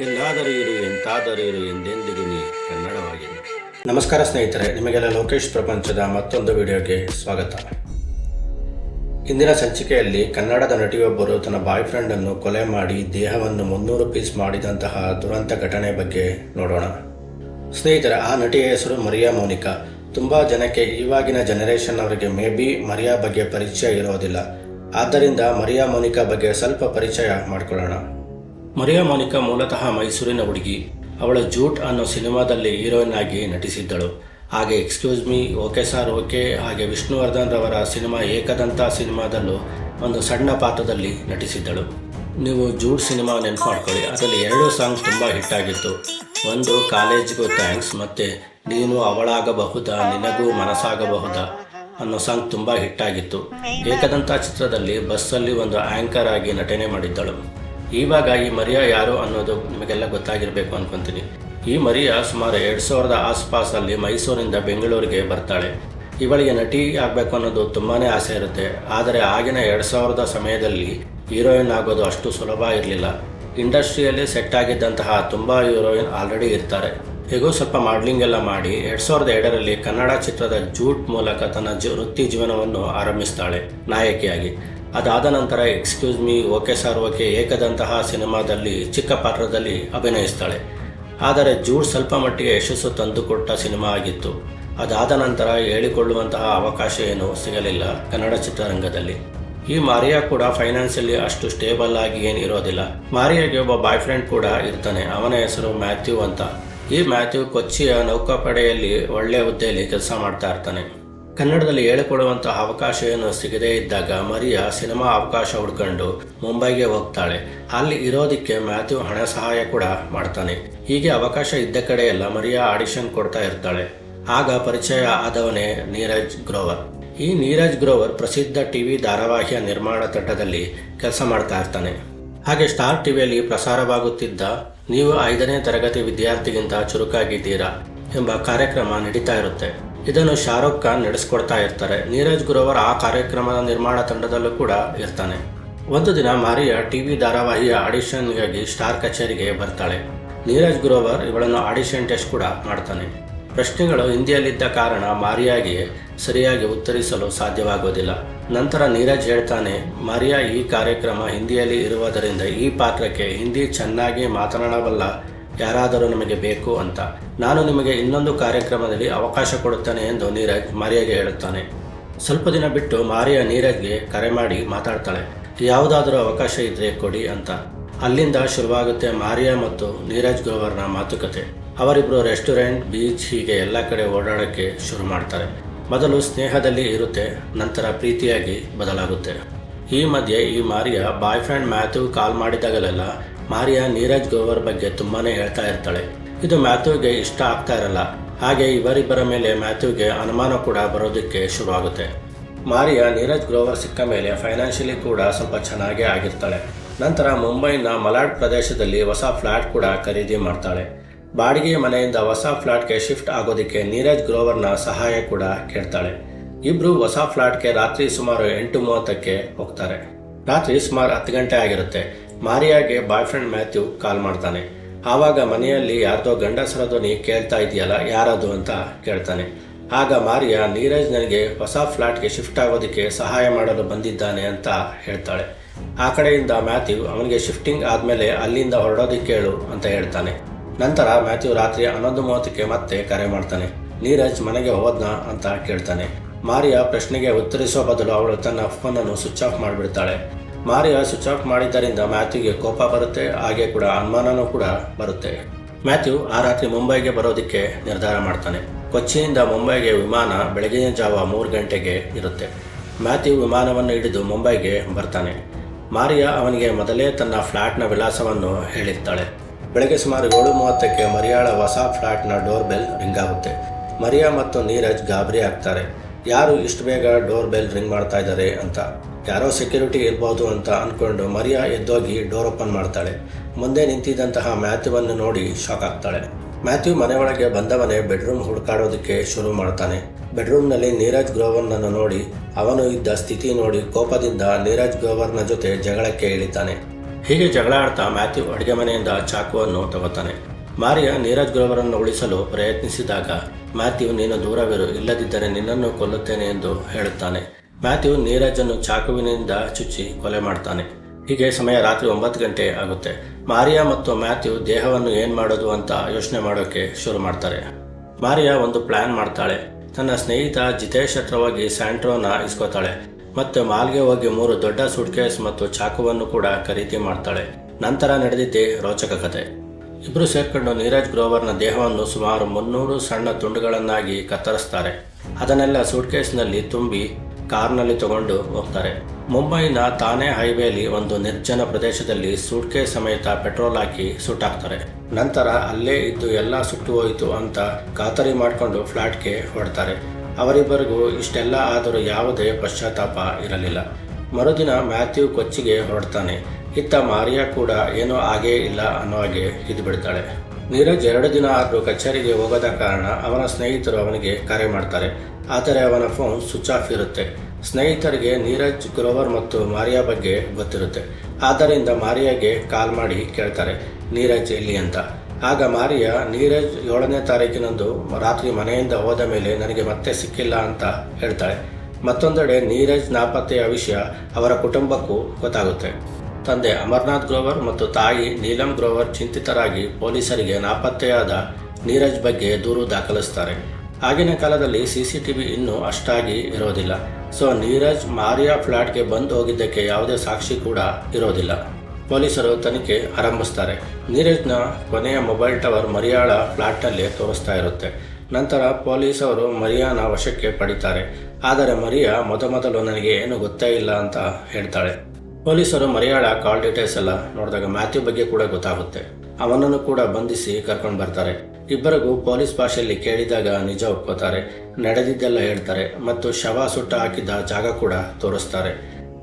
ಎಲ್ಲಾದರೂ ಇರು, ಎಂತಾದರೂ ಇರು ಎಂದೆಂದಿಗೂ ನೀ ಕನ್ನಡವಾಗಿರು. ನಮಸ್ಕಾರ ಸ್ನೇಹಿತರೆ, ನಿಮಗೆಲ್ಲ ಲೋಕೇಶ್ ಪ್ರಪಂಚದ ಮತ್ತೊಂದು ವಿಡಿಯೋಗೆ ಸ್ವಾಗತ. ಇಂದಿನ ಸಂಚಿಕೆಯಲ್ಲಿ ಕನ್ನಡದ ನಟಿಯೊಬ್ಬರು ತನ್ನ ಬಾಯ್ ಫ್ರೆಂಡ್ ಅನ್ನು ಕೊಲೆ ಮಾಡಿ ದೇಹವನ್ನು ಮುನ್ನೂರು ಪೀಸ್ ಮಾಡಿದಂತಹ ದುರಂತ ಘಟನೆ ಬಗ್ಗೆ ನೋಡೋಣ. ಸ್ನೇಹಿತರೆ, ಆ ನಟಿಯ ಹೆಸರು ಮರಿಯಾ ಮೋನಿಕಾ. ತುಂಬಾ ಜನಕ್ಕೆ ಇವಾಗಿನ ಜನರೇಷನ್ ಅವರಿಗೆ ಮೇ ಬಿ ಮರಿಯಾ ಬಗ್ಗೆ ಪರಿಚಯ ಇರೋದಿಲ್ಲ. ಆದ್ದರಿಂದ ಮರಿಯಾ ಮೋನಿಕಾ ಬಗ್ಗೆ ಸ್ವಲ್ಪ ಪರಿಚಯ ಮಾಡಿಕೊಳ್ಳೋಣ. ಮರಿಯಾ ಮೋನಿಕಾ ಮೂಲತಃ ಮೈಸೂರಿನ ಹುಡುಗಿ. ಅವಳ ಜೂಟ್ ಅನ್ನೋ ಸಿನಿಮಾದಲ್ಲಿ ಹೀರೋಯಿನ್ ಆಗಿ ನಟಿಸಿದ್ದಳು. ಹಾಗೆ excuse me okay sir, okay, ಹಾಗೆ ವಿಷ್ಣುವರ್ಧನ್ ರವರ ಸಿನಿಮಾ ಏಕದಂತ ಸಿನಿಮಾದಲ್ಲೂ ಒಂದು ಸಣ್ಣ ಪಾತ್ರದಲ್ಲಿ ನಟಿಸಿದ್ದಳು. ನೀವು ಜೂಟ್ ಸಿನಿಮಾ ನೆನಪು ಮಾಡ್ಕೊಳ್ಳಿ ಅದರಲ್ಲಿ ಎರಡು ಸಾಂಗ್ ತುಂಬ ಹಿಟ್ ಆಗಿತ್ತು. ಒಂದು, ಕಾಲೇಜ್ಗೂ ಥ್ಯಾಂಕ್ಸ್, ಮತ್ತು ನೀನು ಅವಳಾಗಬಹುದಾ, ನಿನಗೂ ಮನಸ್ಸಾಗಬಹುದಾ ಅನ್ನೋ ಸಾಂಗ್ ತುಂಬ ಹಿಟ್ ಆಗಿತ್ತು. ಏಕದಂತ ಚಿತ್ರದಲ್ಲಿ ಬಸ್ಸಲ್ಲಿ ಒಂದು ಆಂಕರ್ ಆಗಿ ನಟನೆ ಮಾಡಿದ್ದಳು. ಇವಾಗ ಈ ಮರಿಯ ಯಾರು ಅನ್ನೋದು ನಿಮಗೆಲ್ಲ ಗೊತ್ತಾಗಿರಬೇಕು ಅನ್ಕೊಂತೀನಿ. ಈ ಮರಿಯಾ ಸುಮಾರು ಎರಡು ಸಾವಿರದ ಆಸ್ಪಾಸಲ್ಲಿ ಮೈಸೂರಿಂದ ಬೆಂಗಳೂರಿಗೆ ಬರ್ತಾಳೆ. ಇವಳಿಗೆ ನಟಿ ಆಗಬೇಕು ಅನ್ನೋದು ತುಂಬಾ ಆಸೆ ಇರುತ್ತೆ. ಆದರೆ ಆಗಿನ ಎರಡು ಸಾವಿರದ ಸಮಯದಲ್ಲಿ ಹೀರೋಯಿನ್ ಆಗೋದು ಅಷ್ಟು ಸುಲಭ ಇರಲಿಲ್ಲ. ಇಂಡಸ್ಟ್ರಿಯಲ್ಲಿ ಸೆಟ್ ಆಗಿದ್ದಂತಹ ತುಂಬ ಹೀರೋಯಿನ್ ಆಲ್ರೆಡಿ ಇರ್ತಾರೆ. ಹೇಗೋ ಸ್ವಲ್ಪ ಮಾಡ್ಲಿಂಗ್ ಎಲ್ಲ ಮಾಡಿ ಎರಡು ಸಾವಿರದ ಎರಡರಲ್ಲಿ ಕನ್ನಡ ಚಿತ್ರದ ಜೂಟ್ ಮೂಲಕ ತನ್ನ ವೃತ್ತಿ ಜೀವನವನ್ನು ಆರಂಭಿಸ್ತಾಳೆ. ನಾಯಕಿಯಾಗಿ. ಅದಾದ ನಂತರ excuse me okay sir, okay, ಏಕದಂತಹ ಸಿನಿಮಾದಲ್ಲಿ, ಚಿಕ್ಕ ಪಾತ್ರದಲ್ಲಿ ಅಭಿನಯಿಸ್ತಾಳೆ. ಆದರೆ ಜೂಡ್ ಸ್ವಲ್ಪ ಮಟ್ಟಿಗೆ ಯಶಸ್ಸು ತಂದುಕೊಟ್ಟ ಸಿನಿಮಾ ಆಗಿತ್ತು. ಅದಾದ ನಂತರ ಹೇಳಿಕೊಳ್ಳುವಂತಹ ಅವಕಾಶ ಏನು ಸಿಗಲಿಲ್ಲ ಕನ್ನಡ ಚಿತ್ರರಂಗದಲ್ಲಿ. ಈ ಮಾರಿಯಾ ಕೂಡ ಫೈನಾನ್ಸಿಯಲಿ ಅಷ್ಟು ಸ್ಟೇಬಲ್ ಆಗಿ ಏನು ಇರೋದಿಲ್ಲ. ಮಾರಿಯಾಗೆ ಒಬ್ಬ ಬಾಯ್ ಫ್ರೆಂಡ್ ಕೂಡ ಇರ್ತಾನೆ, ಅವನ ಹೆಸರು ಮ್ಯಾಥ್ಯೂ ಅಂತ. ಈ ಮ್ಯಾಥ್ಯೂ ಕೊಚ್ಚಿಯ ನೌಕಾಪಡೆಯಲ್ಲಿ ಒಳ್ಳೆಯ ಹುದ್ದೆಯಲ್ಲಿ ಕೆಲಸ ಮಾಡ್ತಾ ಇರ್ತಾನೆ. ಕನ್ನಡದಲ್ಲಿ ಹೇಳಿಕೊಡುವಂತಹ ಅವಕಾಶ ಏನು ಸಿಗದೇ ಇದ್ದಾಗ ಮರಿಯಾ ಸಿನಿಮಾ ಅವಕಾಶ ಹುಡ್ಕೊಂಡು ಮುಂಬೈಗೆ ಹೋಗ್ತಾಳೆ. ಅಲ್ಲಿ ಇರೋದಕ್ಕೆ ಮ್ಯಾಥ್ಯೂ ಹಣ ಸಹಾಯ ಕೂಡ ಮಾಡ್ತಾನೆ. ಹೀಗೆ ಅವಕಾಶ ಇದ್ದ ಕಡೆ ಎಲ್ಲ ಮರಿಯಾ ಆಡಿಷನ್ ಕೊಡ್ತಾ ಇರ್ತಾಳೆ. ಆಗ ಪರಿಚಯ ಆದವನೇ ನೀರಜ್ ಗ್ರೋವರ್. ಈ ನೀರಜ್ ಗ್ರೋವರ್ ಪ್ರಸಿದ್ಧ ಟಿವಿ ಧಾರಾವಾಹಿಯ ನಿರ್ಮಾಣ ತಂಡದಲ್ಲಿ ಕೆಲಸ ಮಾಡ್ತಾ ಇರ್ತಾನೆ. ಹಾಗೆ ಸ್ಟಾರ್ ಟಿವಿಯಲ್ಲಿ ಪ್ರಸಾರವಾಗುತ್ತಿದ್ದ ನೀವು ಐದನೇ ತರಗತಿ ವಿದ್ಯಾರ್ಥಿಗಿಂತ ಚುರುಕಾಗಿದ್ದೀರಾ ಎಂಬ ಕಾರ್ಯಕ್ರಮ ನಡೀತಾ ಇರುತ್ತೆ. ಇದನ್ನು ಶಾರುಖ್ ಖಾನ್ ನಡೆಸ್ಕೊಡ್ತಾ ಇರ್ತಾರೆ. ನೀರಜ್ ಗುರೋವರ್ ಆ ಕಾರ್ಯಕ್ರಮದ ನಿರ್ಮಾಣ ತಂಡದಲ್ಲೂ ಕೂಡ ಇರ್ತಾನೆ. ಒಂದು ದಿನ ಮಾರಿಯಾ ಟಿವಿ ಧಾರಾವಾಹಿಯ ಆಡಿಷನ್ಗಾಗಿ ಸ್ಟಾರ್ ಕಚೇರಿಗೆ ಬರ್ತಾಳೆ. ನೀರಜ್ ಗುರೋವರ್ ಇವಳನ್ನು ಆಡಿಷನ್ ಟೆಸ್ಟ್ ಕೂಡ ಮಾಡ್ತಾನೆ. ಪ್ರಶ್ನೆಗಳು ಹಿಂದಿಯಲ್ಲಿದ್ದ ಕಾರಣ ಮಾರಿಯಾಗೆ ಸರಿಯಾಗಿ ಉತ್ತರಿಸಲು ಸಾಧ್ಯವಾಗೋದಿಲ್ಲ. ನಂತರ ನೀರಜ್ ಹೇಳ್ತಾನೆ, ಮಾರಿಯಾ, ಈ ಕಾರ್ಯಕ್ರಮ ಹಿಂದಿಯಲ್ಲಿ ಇರುವುದರಿಂದ ಈ ಪಾತ್ರಕ್ಕೆ ಹಿಂದಿ ಚೆನ್ನಾಗಿ ಮಾತನಾಡಬಲ್ಲ ಯಾರಾದರೂ ನಿಮಗೆ ಬೇಕು ಅಂತ. ನಾನು ನಿಮಗೆ ಇನ್ನೊಂದು ಕಾರ್ಯಕ್ರಮದಲ್ಲಿ ಅವಕಾಶ ಕೊಡುತ್ತೇನೆ ಎಂದು ನೀರಜ್ ಮಾರಿಯಾಗೆ ಹೇಳುತ್ತಾನೆ. ಸ್ವಲ್ಪ ದಿನ ಬಿಟ್ಟು ಮಾರಿಯಾ ನೀರಜ್ಗೆ ಕರೆ ಮಾಡಿ ಮಾತಾಡ್ತಾಳೆ. ಯಾವುದಾದರೂ ಅವಕಾಶ ಇದ್ರೆ ಕೊಡಿ ಅಂತ. ಅಲ್ಲಿಂದ ಶುರುವಾಗುತ್ತೆ ಮಾರಿಯಾ ಮತ್ತು ನೀರಜ್ ಗೋವರ್ನ ಮಾತುಕತೆ. ಅವರಿಬ್ಬರು ರೆಸ್ಟೋರೆಂಟ್, ಬೀಚ್ ಹೀಗೆ ಎಲ್ಲ ಕಡೆ ಓಡಾಡೋಕ್ಕೆ ಶುರು ಮಾಡ್ತಾರೆ. ಮೊದಲು ಸ್ನೇಹದಲ್ಲಿ ಇರುತ್ತೆ, ನಂತರ ಪ್ರೀತಿಯಾಗಿ ಬದಲಾಗುತ್ತೆ. ಈ ಮಧ್ಯೆ ಈ Maria boyfriend Matthew call ಮಾಡಿದಾಗಲೆಲ್ಲ ಮಾರಿಯಾ ನೀರಜ್ ಗ್ರೋವರ್ ಬಗ್ಗೆ ತುಂಬಾನೇ ಹೇಳ್ತಾ ಇರ್ತಾಳೆ. ಇದು ಮ್ಯಾಥ್ಯೂಗೆ ಇಷ್ಟ ಆಗ್ತಾ ಇರಲ್ಲ. ಹಾಗೆ ಇವರಿಬ್ಬರ ಮೇಲೆ ಮ್ಯಾಥ್ಯೂಗೆ ಅನುಮಾನ ಕೂಡ ಬರೋದಕ್ಕೆ ಶುರುವಾಗುತ್ತೆ. ಮಾರಿಯಾ ನೀರಜ್ ಗ್ರೋವರ್ ಸಿಕ್ಕ ಮೇಲೆ ಫೈನಾನ್ಷಿಯಲಿ ಕೂಡ ಸ್ವಲ್ಪ ಚೆನ್ನಾಗೇ ಆಗಿರ್ತಾಳೆ. ನಂತರ ಮುಂಬೈನ ಮಲಾಡ್ ಪ್ರದೇಶದಲ್ಲಿ ಹೊಸ ಫ್ಲಾಟ್ ಕೂಡ ಖರೀದಿ ಮಾಡ್ತಾಳೆ. ಬಾಡಿಗೆ ಮನೆಯಿಂದ ಹೊಸ ಫ್ಲಾಟ್ಗೆ ಶಿಫ್ಟ್ ಆಗೋದಕ್ಕೆ ನೀರಜ್ ಗ್ರೋವರ್ನ ಸಹಾಯ ಕೂಡ ಕೇಳ್ತಾಳೆ. ಇಬ್ರು ಹೊಸ ಫ್ಲ್ಯಾಟ್ಗೆ ರಾತ್ರಿ ಸುಮಾರು ಎಂಟು ಮೂವತ್ತಕ್ಕೆ ಹೋಗ್ತಾರೆ. ರಾತ್ರಿ ಸುಮಾರು ಹತ್ತು ಗಂಟೆ ಆಗಿರುತ್ತೆ. ಮಾರಿಯಾಗೆ ಬಾಯ್ ಫ್ರೆಂಡ್ ಮ್ಯಾಥ್ಯೂ ಕಾಲ್ ಮಾಡ್ತಾನೆ. ಆವಾಗ ಮನೆಯಲ್ಲಿ ಯಾರ್ದೋ ಗಂಡಸರ ಧ್ವನಿ ಕೇಳ್ತಾ ಇದೆಯಲ್ಲ ಯಾರದು ಅಂತ ಕೇಳ್ತಾನೆ. ಆಗ ಮಾರಿಯಾ ನೀರಜ್ ನನಗೆ ಹೊಸ ಫ್ಲಾಟ್ಗೆ ಶಿಫ್ಟ್ ಆಗೋದಕ್ಕೆ ಸಹಾಯ ಮಾಡಲು ಬಂದಿದ್ದಾನೆ ಅಂತ ಹೇಳ್ತಾಳೆ. ಆ ಕಡೆಯಿಂದ ಮ್ಯಾಥ್ಯೂ ಅವನಿಗೆ ಶಿಫ್ಟಿಂಗ್ ಆದಮೇಲೆ ಅಲ್ಲಿಂದ ಹೊರಡೋದಕ್ಕೆ ಹೇಳು ಅಂತ ಹೇಳ್ತಾನೆ. ನಂತರ ಮ್ಯಾಥ್ಯೂ ರಾತ್ರಿ ಹನ್ನೊಂದು ಮೂವತ್ತಕ್ಕೆ ಮತ್ತೆ ಕರೆ ಮಾಡ್ತಾನೆ. ನೀರಜ್ ಮನೆಗೆ ಹೋದ್ನಾ ಅಂತ ಕೇಳ್ತಾನೆ. ಮಾರಿಯಾ ಪ್ರಶ್ನೆಗೆ ಉತ್ತರಿಸುವ ಬದಲು ಅವಳು ತನ್ನ ಫೋನನ್ನು ಸ್ವಿಚ್ ಆಫ್ ಮಾಡಿಬಿಡ್ತಾಳೆ. ಮಾರಿಯಾ ಸ್ವಿಚ್ ಆಫ್ ಮಾಡಿದ್ದರಿಂದ ಮ್ಯಾಥ್ಯೂಗೆ ಕೋಪ ಬರುತ್ತೆ, ಹಾಗೆ ಕೂಡ ಅನುಮಾನನೂ ಕೂಡ ಬರುತ್ತೆ. ಮ್ಯಾಥ್ಯೂ ಆ ರಾತ್ರಿ ಮುಂಬೈಗೆ ಬರೋದಕ್ಕೆ ನಿರ್ಧಾರ ಮಾಡ್ತಾನೆ. ಕೊಚ್ಚಿಯಿಂದ ಮುಂಬೈಗೆ ವಿಮಾನ ಬೆಳಗಿನ ಜಾವ ಮೂರು ಗಂಟೆಗೆ ಇರುತ್ತೆ. ಮ್ಯಾಥ್ಯೂ ವಿಮಾನವನ್ನು ಹಿಡಿದು ಮುಂಬೈಗೆ ಬರ್ತಾನೆ. ಮಾರಿಯಾ ಅವನಿಗೆ ಮೊದಲೇ ತನ್ನ ಫ್ಲ್ಯಾಟ್ನ ವಿಳಾಸವನ್ನು ಹೇಳಿರ್ತಾಳೆ. ಬೆಳಗ್ಗೆ ಸುಮಾರು ಏಳು ಮೂವತ್ತಕ್ಕೆ ಮರಿಯಾಳ ಹೊಸ ಫ್ಲ್ಯಾಟ್ನ ಡೋರ್ ಬೆಲ್ ರಿಂಗ್ ಆಗುತ್ತೆ. ಮರಿಯಾ ಮತ್ತು ನೀರಜ್ ಗಾಬರಿ ಆಗ್ತಾರೆ. ಯಾರು ಇಷ್ಟು ಬೇಗ ಡೋರ್ ಬೆಲ್ ರಿಂಗ್ ಮಾಡ್ತಾ ಇದ್ದಾರೆ ಅಂತ? ಯಾರೋ ಸೆಕ್ಯೂರಿಟಿ ಇರ್ಬೋದು ಅಂತ ಅಂದ್ಕೊಂಡು ಮರಿಯಾ ಎದ್ದೋಗಿ ಡೋರ್ ಓಪನ್ ಮಾಡ್ತಾಳೆ. ಮುಂದೆ ನಿಂತಿದ್ದಂತಹ ಮ್ಯಾಥ್ಯೂವನ್ನು ನೋಡಿ ಶಾಕ್ ಆಗ್ತಾಳೆ. ಮ್ಯಾಥ್ಯೂ ಮನೆಯೊಳಗೆ ಬಂದವನೇ ಬೆಡ್ರೂಮ್ ಹುಡುಕಾಡೋದಕ್ಕೆ ಶುರು ಮಾಡ್ತಾನೆ. ಬೆಡ್ರೂಮ್ನಲ್ಲಿ ನೀರಜ್ ಗ್ರೋವರ್ನನ್ನು ನೋಡಿ, ಅವನು ಇದ್ದ ಸ್ಥಿತಿ ನೋಡಿ ಕೋಪದಿಂದ ನೀರಜ್ ಗ್ರೋವರ್ನ ಜೊತೆ ಜಗಳಕ್ಕೆ ಇಳಿತಾನೆ. ಹೀಗೆ ಜಗಳ ಆಡ್ತಾ ಮ್ಯಾಥ್ಯೂ ಅಡುಗೆ ಮನೆಯಿಂದ ಚಾಕುವನ್ನು ತಗೋತಾನೆ. ಮಾರಿಯಾ ನೀರಜ್ ಗ್ರೋವರನ್ನು ಉಳಿಸಲು ಪ್ರಯತ್ನಿಸಿದಾಗ ಮ್ಯಾಥ್ಯೂ, ನೀನು ದೂರವಿರು, ಇಲ್ಲದಿದ್ದರೆ ನಿನ್ನನ್ನು ಕೊಲ್ಲುತ್ತೇನೆ ಎಂದು ಹೇಳುತ್ತಾನೆ. ಮ್ಯಾಥ್ಯೂ ನೀರಜನ್ನು ಚಾಕುವಿನಿಂದ ಚುಚ್ಚಿ ಕೊಲೆ ಮಾಡ್ತಾನೆ. ಹೀಗೆ ಸಮಯ ರಾತ್ರಿ ಒಂಬತ್ತು ಗಂಟೆ ಆಗುತ್ತೆ. ಮಾರಿಯಾ ಮತ್ತು ಮ್ಯಾಥ್ಯೂ ದೇಹವನ್ನು ಏನ್ ಮಾಡೋದು ಅಂತ ಯೋಚನೆ ಮಾಡೋಕೆ ಶುರು ಮಾಡ್ತಾರೆ. ಮಾರಿಯಾ ಒಂದು ಪ್ಲಾನ್ ಮಾಡ್ತಾಳೆ. ತನ್ನ ಸ್ನೇಹಿತ ಜಿತೇಶ್ ಹತ್ರವಾಗಿ ಸ್ಯಾಂಟ್ರೋನ ಇಸ್ಕೋತಾಳೆ. ಮತ್ತು ಮಾಲ್ಗೆ ಹೋಗಿ ಮೂರು ದೊಡ್ಡ ಸುಟ್ಕೇಸ್ ಮತ್ತು ಚಾಕುವನ್ನು ಕೂಡ ಖರೀದಿ ಮಾಡ್ತಾಳೆ. ನಂತರ ನಡೆದಿದ್ದೇ ರೋಚಕ ಕತೆ. ಇಬ್ರು ಸೇರ್ಕೊಂಡು ನೀರಜ್ ಗ್ರೋವರ್ನ ದೇಹವನ್ನು ಸುಮಾರು ಮುನ್ನೂರು ಸಣ್ಣ ತುಂಡುಗಳನ್ನಾಗಿ ಕತ್ತರಿಸ್ತಾರೆ. ಅದನ್ನೆಲ್ಲ ಸೂಟ್ಕೇಸ್ನಲ್ಲಿ ತುಂಬಿ ಕಾರ್ನಲ್ಲಿ ತಗೊಂಡು ಹೋಗ್ತಾರೆ. ಮುಂಬೈನ ತಾನೆ ಹೈವೇಲಿ ಒಂದು ನಿರ್ಜನ ಪ್ರದೇಶದಲ್ಲಿ ಸೂಟ್ಕೇಸ್ ಸಮೇತ ಪೆಟ್ರೋಲ್ ಹಾಕಿ ಸುಟ್ಟಾಕ್ತಾರೆ. ನಂತರ ಅಲ್ಲೇ ಇದ್ದು ಎಲ್ಲ ಸುಟ್ಟು ಹೋಯಿತು ಅಂತ ಖಾತರಿ ಮಾಡಿಕೊಂಡು ಫ್ಲಾಟ್ಗೆ ಹೊಡ್ತಾರೆ ಅವರಿಬ್ಬರಿಗೂ ಇಷ್ಟೆಲ್ಲ ಆದರೂ ಯಾವುದೇ ಪಶ್ಚಾತ್ತಾಪ ಇರಲಿಲ್ಲ. ಮರುದಿನ ಮ್ಯಾಥ್ಯೂ ಕೊಚ್ಚಿಗೆ ಹೊರಡ್ತಾನೆ. ಇತ್ತ ಮಾರಿಯಾ ಕೂಡ ಏನೋ ಆಗೇ ಇಲ್ಲ ಅನ್ನೋ ಹಾಗೆ ಇದ್ದು ಬಿಡ್ತಾಳೆ. ನೀರಜ್ ಎರಡು ದಿನ ಆದರೂ ಕಚೇರಿಗೆ ಹೋಗದ ಕಾರಣ ಅವನ ಸ್ನೇಹಿತರು ಅವನಿಗೆ ಕರೆ ಮಾಡ್ತಾರೆ. ಆದರೆ ಅವನ ಫೋನ್ ಸ್ವಿಚ್ ಆಫ್ ಇರುತ್ತೆ. ಸ್ನೇಹಿತರಿಗೆ ನೀರಜ್, ಗ್ರೋವರ್ ಮತ್ತು ಮಾರಿಯಾ ಬಗ್ಗೆ ಗೊತ್ತಿರುತ್ತೆ. ಆದ್ದರಿಂದ ಮಾರಿಯಾಗೆ ಕಾಲ್ ಮಾಡಿ ಕೇಳ್ತಾರೆ, ನೀರಜ್ ಎಲ್ಲಿ ಅಂತ? ಆಗ ಮಾರಿಯಾ, ನೀರಜ್ ಏಳನೇ ತಾರೀಕಿನಂದು ರಾತ್ರಿ ಮನೆಯಿಂದ ಹೋದ ಮೇಲೆ ನನಗೆ ಮತ್ತೆ ಸಿಕ್ಕಿಲ್ಲ ಅಂತ ಹೇಳ್ತಾಳೆ. ಮತ್ತೊಂದೆಡೆ ನೀರಜ್ ನಾಪತ್ತೆಯ ವಿಷಯ ಅವರ ಕುಟುಂಬಕ್ಕೂ ಗೊತ್ತಾಗುತ್ತೆ. ತಂದೆ ಅಮರ್ನಾಥ್ ಗ್ರೋವರ್ ಮತ್ತು ತಾಯಿ ನೀಲಂ ಗ್ರೋವರ್ ಚಿಂತಿತರಾಗಿ ಪೊಲೀಸರಿಗೆ ನಾಪತ್ತೆಯಾದ ನೀರಜ್ ಬಗ್ಗೆ ದೂರು ದಾಖಲಿಸ್ತಾರೆ. ಆಗಿನ ಕಾಲದಲ್ಲಿ ಸಿಸಿಟಿವಿ ಇನ್ನೂ ಅಷ್ಟಾಗಿ ಇರೋದಿಲ್ಲ. ಸೊ, ನೀರಜ್ ಮಾರಿಯಾ ಫ್ಲಾಟ್ಗೆ ಬಂದು ಹೋಗಿದ್ದಕ್ಕೆ ಯಾವುದೇ ಸಾಕ್ಷಿ ಕೂಡ ಇರೋದಿಲ್ಲ. ಪೊಲೀಸರು ತನಿಖೆ ಆರಂಭಿಸ್ತಾರೆ. ನೀರಜ್ನ ಕೊನೆಯ ಮೊಬೈಲ್ ಟವರ್ ಮರಿಯಾಳ ಫ್ಲಾಟ್ನಲ್ಲಿ ತೋರಿಸ್ತಾ ಇರುತ್ತೆ. ನಂತರ ಪೊಲೀಸರು ಮರಿಯಾನ ವಶಕ್ಕೆ ಪಡಿತಾರೆ. ಆದರೆ ಮರಿಯಾ ಮೊದಮೊದಲು ನನಗೆ ಏನು ಗೊತ್ತೇ ಇಲ್ಲ ಅಂತ ಹೇಳ್ತಾಳೆ. ಪೊಲೀಸರು ಮರಿಯಾಳ ಕಾಲ್ ಡೀಟೇಲ್ಸ್ ಎಲ್ಲ ನೋಡಿದಾಗ ಮ್ಯಾಥ್ಯೂ ಬಗ್ಗೆ ಕೂಡ ಗೊತ್ತಾಗುತ್ತೆ. ಅವನನ್ನು ಕೂಡ ಬಂಧಿಸಿ ಕರ್ಕೊಂಡು ಬರ್ತಾರೆ. ಇಬ್ಬರಿಗೂ ಪೊಲೀಸ್ ಭಾಷೆಯಲ್ಲಿ ಕೇಳಿದಾಗ ನಿಜ ಒಪ್ಕೋತಾರೆ. ನಡೆದಿದ್ದೆಲ್ಲ ಹೇಳ್ತಾರೆ ಮತ್ತು ಶವ ಸುಟ್ಟ ಹಾಕಿದ್ದ ಜಾಗ ಕೂಡ ತೋರಿಸ್ತಾರೆ.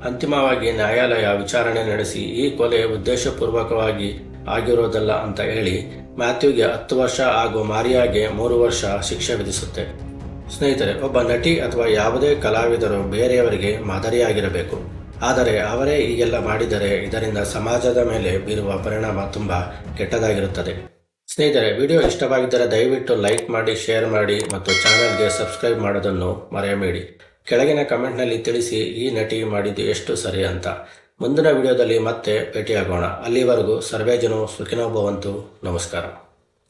ಅಂತಿಮವಾಗಿ ನ್ಯಾಯಾಲಯ ವಿಚಾರಣೆ ನಡೆಸಿ ಈ ಕೊಲೆ ಉದ್ದೇಶಪೂರ್ವಕವಾಗಿ ಆಗಿರೋದಲ್ಲ ಅಂತ ಹೇಳಿ ಮ್ಯಾಥ್ಯೂಗೆ ಹತ್ತು ವರ್ಷ ಹಾಗೂ ಮಾರಿಯಾಗೆ ಮೂರು ವರ್ಷ ಶಿಕ್ಷೆ ವಿಧಿಸುತ್ತೆ. ಸ್ನೇಹಿತರೆ, ಒಬ್ಬ ನಟಿ ಅಥವಾ ಯಾವುದೇ ಕಲಾವಿದರು ಬೇರೆಯವರಿಗೆ ಮಾದರಿಯಾಗಿರಬೇಕು. ಆದರೆ ಅವರೇ ಹೀಗೆಲ್ಲ ಮಾಡಿದರೆ ಇದರಿಂದ ಸಮಾಜದ ಮೇಲೆ ಬೀರುವ ಪರಿಣಾಮ ತುಂಬ ಕೆಟ್ಟದಾಗಿರುತ್ತದೆ. ಸ್ನೇಹಿತರೆ, ವಿಡಿಯೋ ಇಷ್ಟವಾಗಿದ್ದರೆ ದಯವಿಟ್ಟು ಲೈಕ್ ಮಾಡಿ, ಶೇರ್ ಮಾಡಿ ಮತ್ತು ಚಾನಲ್ಗೆ ಸಬ್ಸ್ಕ್ರೈಬ್ ಮಾಡೋದನ್ನು ಮರೆಯಬೇಡಿ. ಕೆಳಗಿನ ಕಮೆಂಟ್ನಲ್ಲಿ ತಿಳಿಸಿ ಈ ನಟಿ ಮಾಡಿದ್ದು ಎಷ್ಟು ಸರಿ ಅಂತ. ಮುಂದಿನ ವಿಡಿಯೋದಲ್ಲಿ ಮತ್ತೆ ಭೇಟಿಯಾಗೋಣ. ಅಲ್ಲಿವರೆಗೂ ಸರ್ವೇ ಜನ ಸುಖಿನೋ ಭವಂತು. ನಮಸ್ಕಾರ.